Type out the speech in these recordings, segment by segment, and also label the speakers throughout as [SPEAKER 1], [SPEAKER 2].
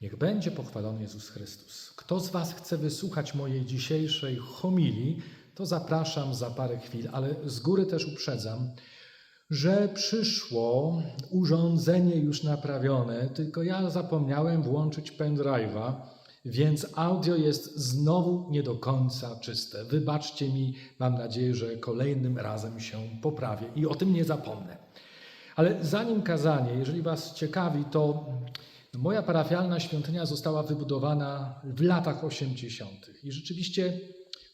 [SPEAKER 1] Niech będzie pochwalony Jezus Chrystus. Kto z Was chce wysłuchać mojej dzisiejszej homilii, to zapraszam za parę chwil, ale z góry też uprzedzam, że przyszło urządzenie już naprawione, tylko ja zapomniałem włączyć pendrive'a, więc audio jest znowu nie do końca czyste. Wybaczcie mi, mam nadzieję, że kolejnym razem się poprawię i o tym nie zapomnę. Ale zanim kazanie, jeżeli Was ciekawi, to moja parafialna świątynia została wybudowana w latach 80. i rzeczywiście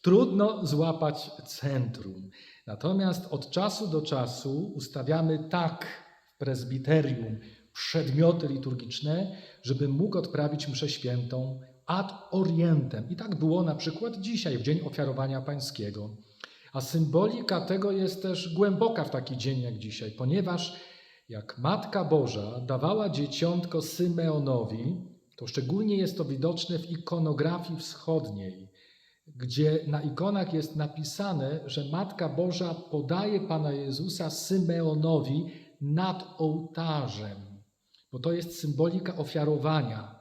[SPEAKER 1] trudno złapać centrum. Natomiast od czasu do czasu ustawiamy tak w prezbiterium przedmioty liturgiczne, żeby mógł odprawić mszę świętą ad orientem. I tak było na przykład dzisiaj, w Dzień Ofiarowania Pańskiego. A symbolika tego jest też głęboka w taki dzień jak dzisiaj, ponieważ jak Matka Boża dawała dzieciątko Symeonowi, to szczególnie jest to widoczne w ikonografii wschodniej, gdzie na ikonach jest napisane, że Matka Boża podaje Pana Jezusa Symeonowi nad ołtarzem, bo to jest symbolika ofiarowania,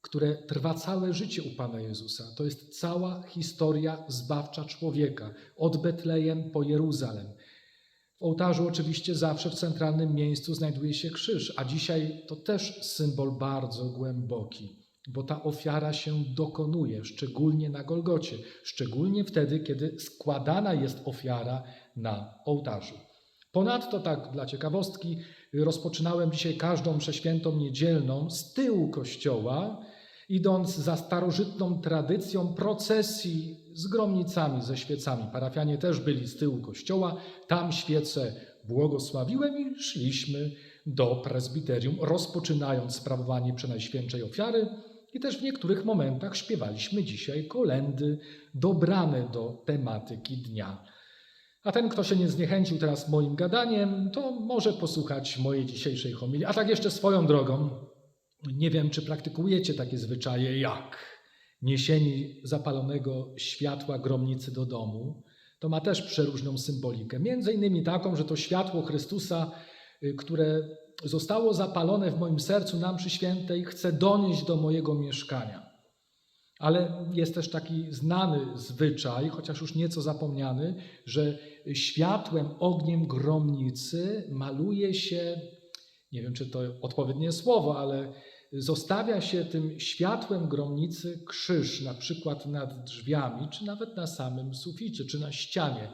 [SPEAKER 1] które trwa całe życie u Pana Jezusa. To jest cała historia zbawcza człowieka, od Betlejem po Jeruzalem. W ołtarzu oczywiście zawsze w centralnym miejscu znajduje się krzyż, a dzisiaj to też symbol bardzo głęboki, bo ta ofiara się dokonuje, szczególnie na Golgocie, szczególnie wtedy, kiedy składana jest ofiara na ołtarzu. Ponadto, tak dla ciekawostki, rozpoczynałem dzisiaj każdą przeświętą niedzielną z tyłu kościoła, idąc za starożytną tradycją procesji z gromnicami, ze świecami. Parafianie też byli z tyłu kościoła, tam świece błogosławiłem i szliśmy do prezbiterium, rozpoczynając sprawowanie Przenajświętszej Ofiary i też w niektórych momentach śpiewaliśmy dzisiaj kolendy dobrane do tematyki dnia. A ten, kto się nie zniechęcił teraz moim gadaniem, to może posłuchać mojej dzisiejszej homilii. A tak jeszcze swoją drogą, nie wiem, czy praktykujecie takie zwyczaje jak niesienie zapalonego światła gromnicy do domu. To ma też przeróżną symbolikę. Między innymi taką, że to światło Chrystusa, y, które zostało zapalone w moim sercu na mszy świętej, chce donieść do mojego mieszkania. Ale jest też taki znany zwyczaj, chociaż już nieco zapomniany, że światłem, ogniem gromnicy maluje się, nie wiem czy to odpowiednie słowo, ale zostawia się tym światłem gromnicy krzyż, na przykład nad drzwiami, czy nawet na samym suficie, czy na ścianie,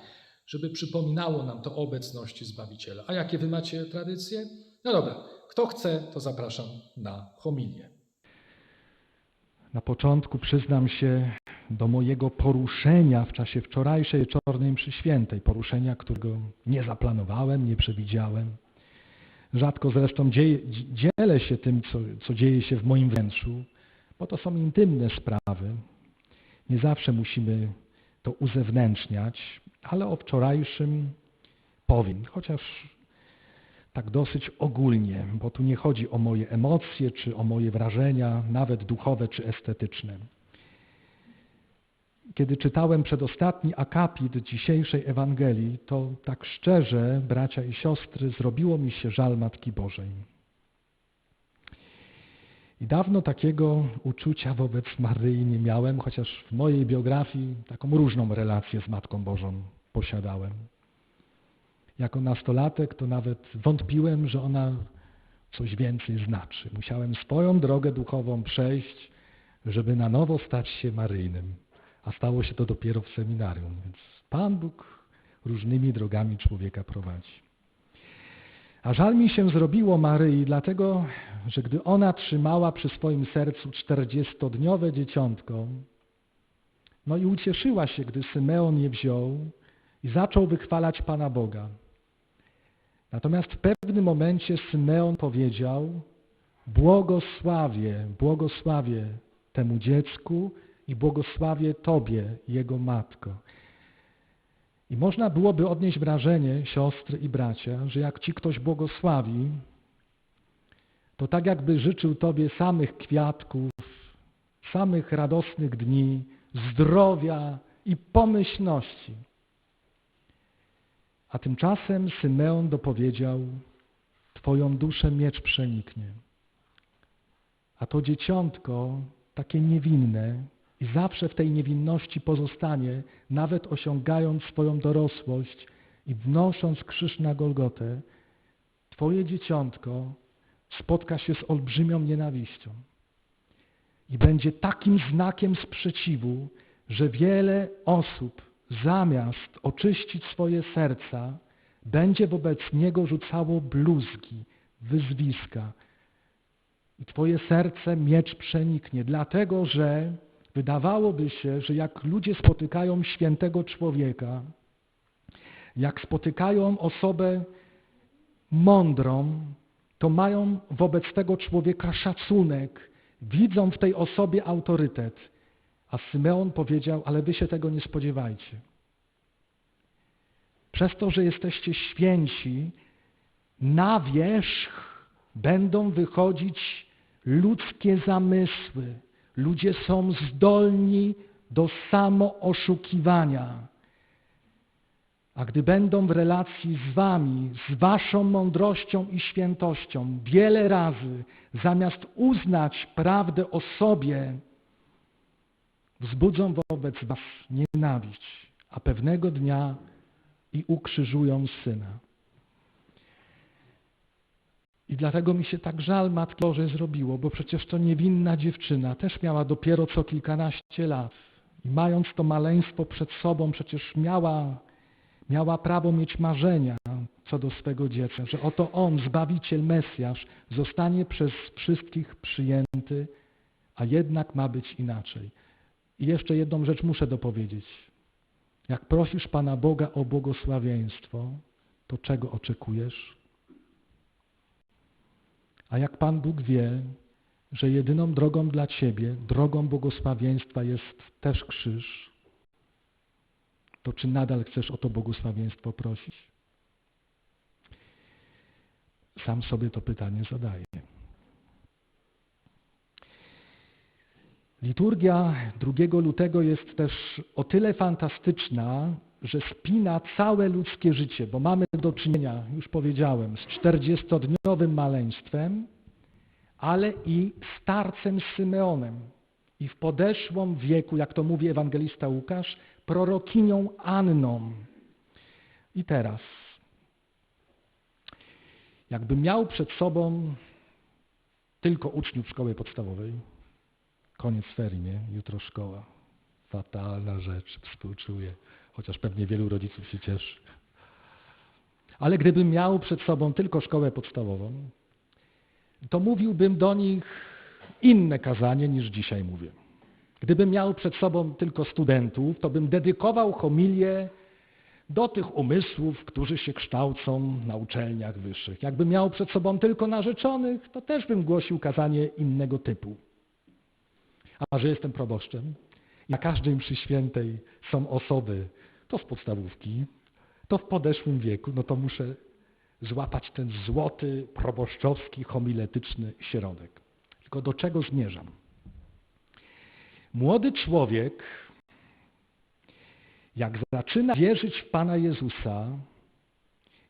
[SPEAKER 1] żeby przypominało nam to obecności Zbawiciela. A jakie wy macie tradycje? No dobra, kto chce, to zapraszam na homilię.
[SPEAKER 2] Na początku przyznam się do mojego poruszenia w czasie wczorajszej wieczornej mszy świętej, poruszenia, którego nie zaplanowałem, nie przewidziałem. Rzadko zresztą dzieje, dzielę się tym, co, co dzieje się w moim wnętrzu, bo to są intymne sprawy. Nie zawsze musimy to uzewnętrzniać, ale o wczorajszym powiem, chociaż tak dosyć ogólnie, bo tu nie chodzi o moje emocje czy o moje wrażenia, nawet duchowe czy estetyczne. Kiedy czytałem przedostatni akapit dzisiejszej Ewangelii, to tak szczerze, bracia i siostry, zrobiło mi się żal Matki Bożej. I dawno takiego uczucia wobec Maryi nie miałem, chociaż w mojej biografii taką różną relację z Matką Bożą posiadałem. Jako nastolatek to nawet wątpiłem, że ona coś więcej znaczy. Musiałem swoją drogę duchową przejść, żeby na nowo stać się Maryjnym. A stało się to dopiero w seminarium, więc Pan Bóg różnymi drogami człowieka prowadzi. A żal mi się zrobiło Maryi, dlatego, że gdy ona trzymała przy swoim sercu czterdziestodniowe dzieciątko, no i ucieszyła się, gdy Symeon je wziął i zaczął wychwalać Pana Boga. Natomiast w pewnym momencie Symeon powiedział: Błogosławię, błogosławię temu dziecku i błogosławię Tobie, jego matko. I można byłoby odnieść wrażenie, siostry i bracia, że jak Ci ktoś błogosławi, to tak jakby życzył Tobie samych kwiatków, samych radosnych dni, zdrowia i pomyślności. A tymczasem Symeon dopowiedział, Twoją duszę miecz przeniknie. A to dzieciątko, takie niewinne, i zawsze w tej niewinności pozostanie, nawet osiągając swoją dorosłość i wnosząc krzyż na Golgotę, Twoje dzieciątko spotka się z olbrzymią nienawiścią. I będzie takim znakiem sprzeciwu, że wiele osób zamiast oczyścić swoje serca, będzie wobec niego rzucało bluzgi, wyzwiska. I Twoje serce miecz przeniknie, dlatego że wydawałoby się, że jak ludzie spotykają świętego człowieka, jak spotykają osobę mądrą, to mają wobec tego człowieka szacunek, widzą w tej osobie autorytet. A Symeon powiedział, ale wy się tego nie spodziewajcie. Przez to, że jesteście święci, na wierzch będą wychodzić ludzkie zamysły. Ludzie są zdolni do samooszukiwania. A gdy będą w relacji z wami, z waszą mądrością i świętością, wiele razy zamiast uznać prawdę o sobie, wzbudzą wobec was nienawiść, a pewnego dnia i ukrzyżują syna. I dlatego mi się tak żal Matki Bożej zrobiło, bo przecież to niewinna dziewczyna też miała dopiero co kilkanaście lat. I mając to maleństwo przed sobą, przecież miała, miała prawo mieć marzenia co do swego dziecka, że oto on, Zbawiciel Mesjasz, zostanie przez wszystkich przyjęty, a jednak ma być inaczej. I jeszcze jedną rzecz muszę dopowiedzieć. Jak prosisz Pana Boga o błogosławieństwo, to czego oczekujesz? A jak Pan Bóg wie, że jedyną drogą dla Ciebie, drogą błogosławieństwa jest też krzyż, to czy nadal chcesz o to błogosławieństwo prosić? Sam sobie to pytanie zadaję. Liturgia 2 lutego jest też o tyle fantastyczna, że spina całe ludzkie życie, bo mamy do czynienia, już powiedziałem, z 40-dniowym maleństwem, ale i starcem Symeonem. I w podeszłym wieku, jak to mówi ewangelista Łukasz, prorokinią Anną. I teraz, jakbym miał przed sobą tylko uczniów szkoły podstawowej, koniec ferii, nie? Jutro szkoła. Fatalna rzecz, współczuję, chociaż pewnie wielu rodziców się cieszy. Ale gdybym miał przed sobą tylko szkołę podstawową, to mówiłbym do nich inne kazanie niż dzisiaj mówię. Gdybym miał przed sobą tylko studentów, to bym dedykował homilię do tych umysłów, którzy się kształcą na uczelniach wyższych. Jakbym miał przed sobą tylko narzeczonych, to też bym głosił kazanie innego typu. A że jestem proboszczem, na każdej mszy świętej są osoby, to z podstawówki, to w podeszłym wieku, no to muszę złapać ten złoty, proboszczowski, homiletyczny środek. Tylko do czego zmierzam? Młody człowiek, jak zaczyna wierzyć w Pana Jezusa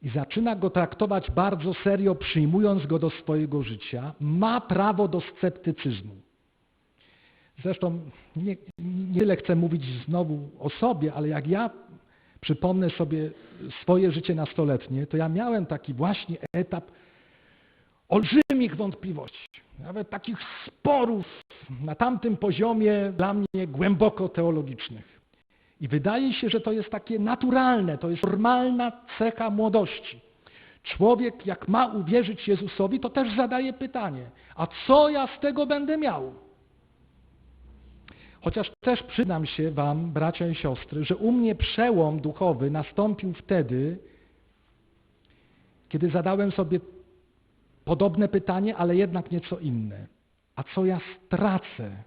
[SPEAKER 2] i zaczyna go traktować bardzo serio, przyjmując go do swojego życia, ma prawo do sceptycyzmu. Zresztą nie, nie tyle chcę mówić znowu o sobie, ale jak ja przypomnę sobie swoje życie nastoletnie, to ja miałem taki właśnie etap olbrzymich wątpliwości, nawet takich sporów na tamtym poziomie dla mnie głęboko teologicznych. I wydaje się, że to jest takie naturalne, to jest normalna cecha młodości. Człowiek, jak ma uwierzyć Jezusowi, to też zadaje pytanie: a co ja z tego będę miał? Chociaż też przyznam się Wam, bracia i siostry, że u mnie przełom duchowy nastąpił wtedy, kiedy zadałem sobie podobne pytanie, ale jednak nieco inne. A co ja stracę,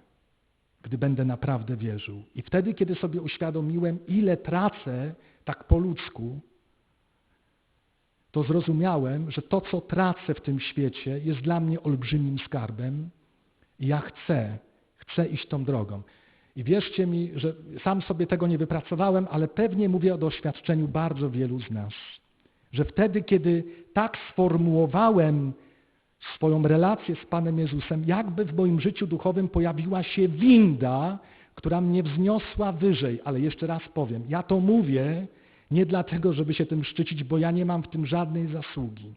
[SPEAKER 2] gdy będę naprawdę wierzył? I wtedy, kiedy sobie uświadomiłem, ile tracę tak po ludzku, to zrozumiałem, że to, co tracę w tym świecie, jest dla mnie olbrzymim skarbem i ja chcę, chcę iść tą drogą. I wierzcie mi, że sam sobie tego nie wypracowałem, ale pewnie mówię o doświadczeniu bardzo wielu z nas. Że wtedy, kiedy tak sformułowałem swoją relację z Panem Jezusem, jakby w moim życiu duchowym pojawiła się winda, która mnie wzniosła wyżej. Ale jeszcze raz powiem, ja to mówię nie dlatego, żeby się tym szczycić, bo ja nie mam w tym żadnej zasługi.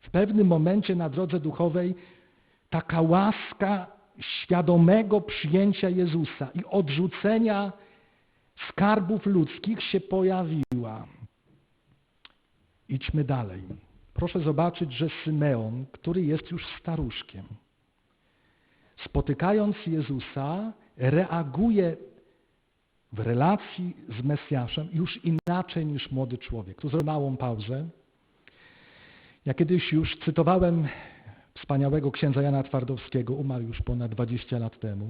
[SPEAKER 2] W pewnym momencie na drodze duchowej taka łaska świadomego przyjęcia Jezusa i odrzucenia skarbów ludzkich się pojawiła. Idźmy dalej. Proszę zobaczyć, że Symeon, który jest już staruszkiem, spotykając Jezusa, reaguje w relacji z Mesjaszem już inaczej niż młody człowiek. Tu zrobię małą pauzę. Ja kiedyś już cytowałem wspaniałego księdza Jana Twardowskiego, umarł już ponad 20 lat temu.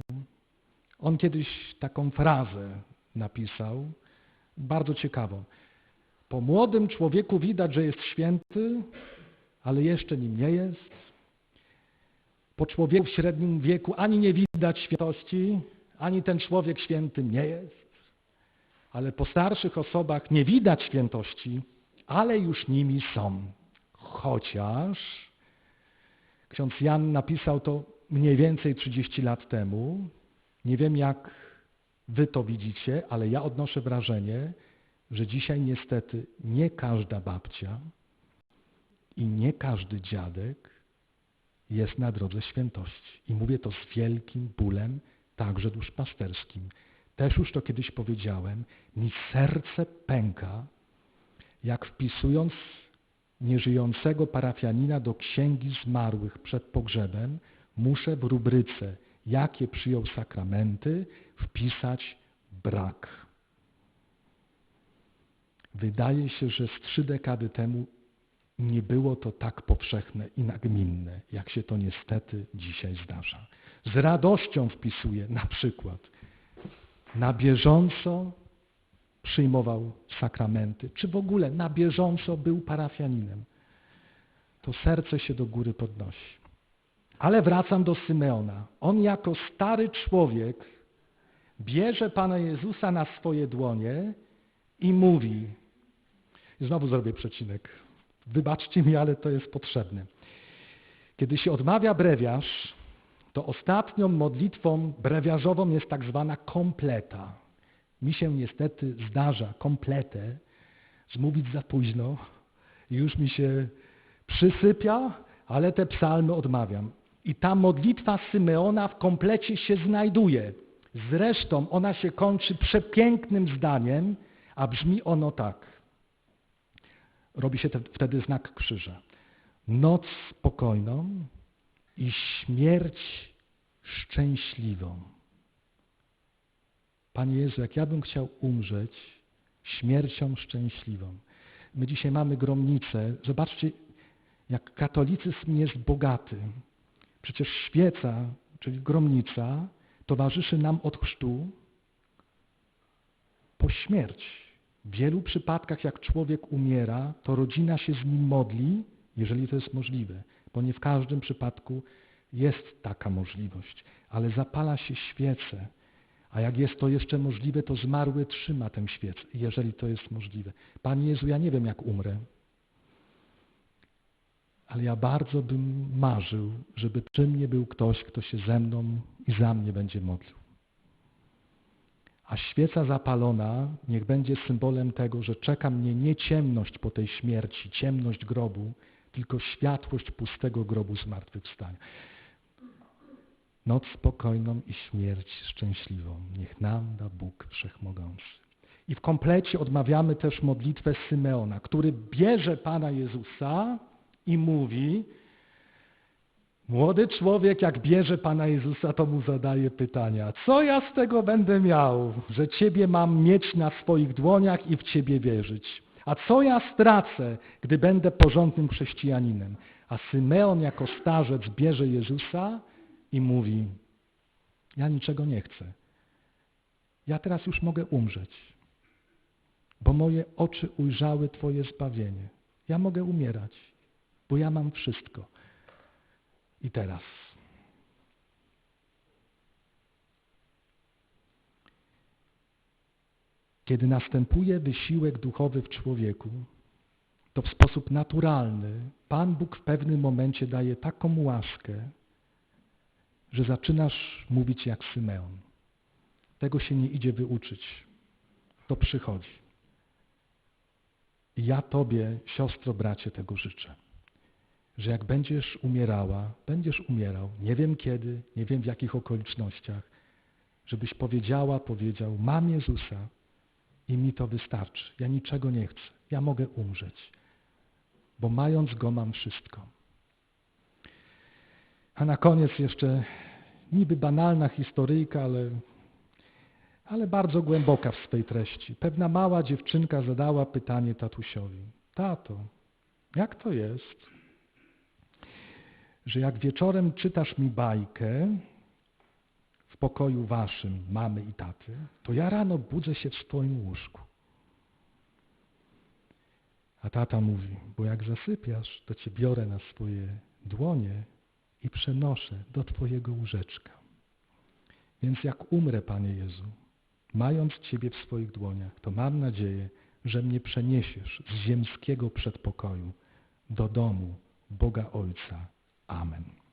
[SPEAKER 2] On kiedyś taką frazę napisał, bardzo ciekawą. Po młodym człowieku widać, że jest święty, ale jeszcze nim nie jest. Po człowieku w średnim wieku ani nie widać świętości, ani ten człowiek świętym nie jest. Ale po starszych osobach nie widać świętości, ale już nimi są. Chociaż ksiądz Jan napisał to mniej więcej 30 lat temu. Nie wiem, jak wy to widzicie, ale ja odnoszę wrażenie, że dzisiaj niestety nie każda babcia i nie każdy dziadek jest na drodze świętości. I mówię to z wielkim bólem, także duszpasterskim. Też już to kiedyś powiedziałem, mi serce pęka, jak wpisując nieżyjącego parafianina do księgi zmarłych przed pogrzebem, muszę w rubryce, jakie przyjął sakramenty, wpisać brak. Wydaje się, że z trzy dekady temu nie było to tak powszechne i nagminne, jak się to niestety dzisiaj zdarza. Z radością wpisuję na przykład na bieżąco przyjmował sakramenty, czy w ogóle na bieżąco był parafianinem. To serce się do góry podnosi. Ale wracam do Symeona. On jako stary człowiek bierze Pana Jezusa na swoje dłonie i mówi, i znowu zrobię przecinek, wybaczcie mi, ale to jest potrzebne. Kiedy się odmawia brewiarz, to ostatnią modlitwą brewiarzową jest tak zwana kompleta. Mi się niestety zdarza kompletę zmówić za późno już mi się przysypia, ale te psalmy odmawiam. I ta modlitwa Symeona w komplecie się znajduje. Zresztą ona się kończy przepięknym zdaniem, a brzmi ono tak. Robi się te, wtedy znak krzyża. Noc spokojną i śmierć szczęśliwą. Panie Jezu, jak ja bym chciał umrzeć śmiercią szczęśliwą. My dzisiaj mamy gromnicę. Zobaczcie, jak katolicyzm jest bogaty. Przecież świeca, czyli gromnica, towarzyszy nam od chrztu po śmierć. W wielu przypadkach, jak człowiek umiera, to rodzina się z nim modli, jeżeli to jest możliwe, bo nie w każdym przypadku jest taka możliwość, ale zapala się świecę, a jak jest to jeszcze możliwe, to zmarły trzyma tę świecę, jeżeli to jest możliwe. Panie Jezu, ja nie wiem, jak umrę, ale ja bardzo bym marzył, żeby przy mnie był ktoś, kto się ze mną i za mnie będzie modlił. A świeca zapalona niech będzie symbolem tego, że czeka mnie nie ciemność po tej śmierci, ciemność grobu, tylko światłość pustego grobu zmartwychwstania. Noc spokojną i śmierć szczęśliwą. Niech nam da Bóg Wszechmogący. I w komplecie odmawiamy też modlitwę Symeona, który bierze Pana Jezusa i mówi, młody człowiek jak bierze Pana Jezusa, to mu zadaje pytania, co ja z tego będę miał, że Ciebie mam mieć na swoich dłoniach i w Ciebie wierzyć? A co ja stracę, gdy będę porządnym chrześcijaninem? A Symeon jako starzec bierze Jezusa i mówi, ja niczego nie chcę. Ja teraz już mogę umrzeć, bo moje oczy ujrzały Twoje zbawienie. Ja mogę umierać, bo ja mam wszystko. I teraz. Kiedy następuje wysiłek duchowy w człowieku, to w sposób naturalny Pan Bóg w pewnym momencie daje taką łaskę, że zaczynasz mówić jak Symeon. Tego się nie idzie wyuczyć. To przychodzi. I ja Tobie, siostro, bracie, tego życzę. Że jak będziesz umierała, będziesz umierał, nie wiem kiedy, nie wiem w jakich okolicznościach, żebyś powiedziała, powiedział, mam Jezusa i mi to wystarczy. Ja niczego nie chcę. Ja mogę umrzeć, bo mając Go mam wszystko. A na koniec jeszcze niby banalna historyjka, ale, ale bardzo głęboka w swej treści. Pewna mała dziewczynka zadała pytanie tatusiowi. Tato, jak to jest, że jak wieczorem czytasz mi bajkę w pokoju waszym, mamy i taty, to ja rano budzę się w swoim łóżku. A tata mówi, bo jak zasypiasz, to cię biorę na swoje dłonie i przenoszę do twojego łóżeczka. Więc jak umrę, Panie Jezu, mając Ciebie w swoich dłoniach, to mam nadzieję, że mnie przeniesiesz z ziemskiego przedpokoju do domu Boga Ojca. Amen.